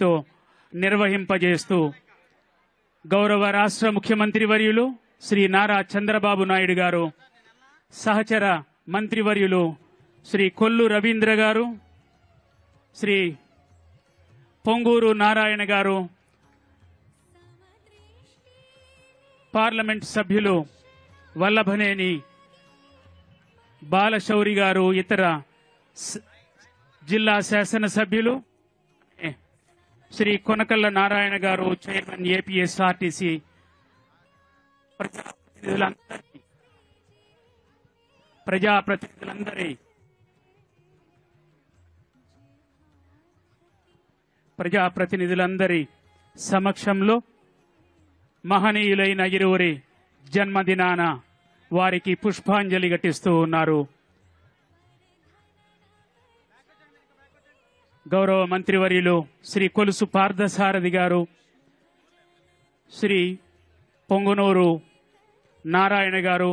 తో నిర్వహింపజేస్తూ గౌరవ రాష్ట్ర ముఖ్యమంత్రి వర్యులు శ్రీ నారా చంద్రబాబు నాయుడు గారు సహచర మంత్రివర్యులు శ్రీ కొల్లు రవీంద్ర గారు శ్రీ పొంగూరు నారాయణ గారు పార్లమెంట్ సభ్యులు వల్లభనేని బాలశౌరి గారు ఇతర జిల్లా శాసనసభ్యులు శ్రీ కొనకల్ల నారాయణ గారు చైర్మన్ ఏపీఎస్ఆర్టీసీ ప్రజాప్రతినిధులందరి ప్రజాప్రతినిధులందరి ప్రజాప్రతినిధులందరి సమక్షంలో మహనీయులైన ఇరువురి జన్మదినాన వారికి పుష్పాంజలి ఘటిస్తూ ఉన్నారు. గౌరవ మంత్రివర్యులు శ్రీ కొలుసు పార్థసారథి గారు శ్రీ పొంగునూరు నారాయణ గారు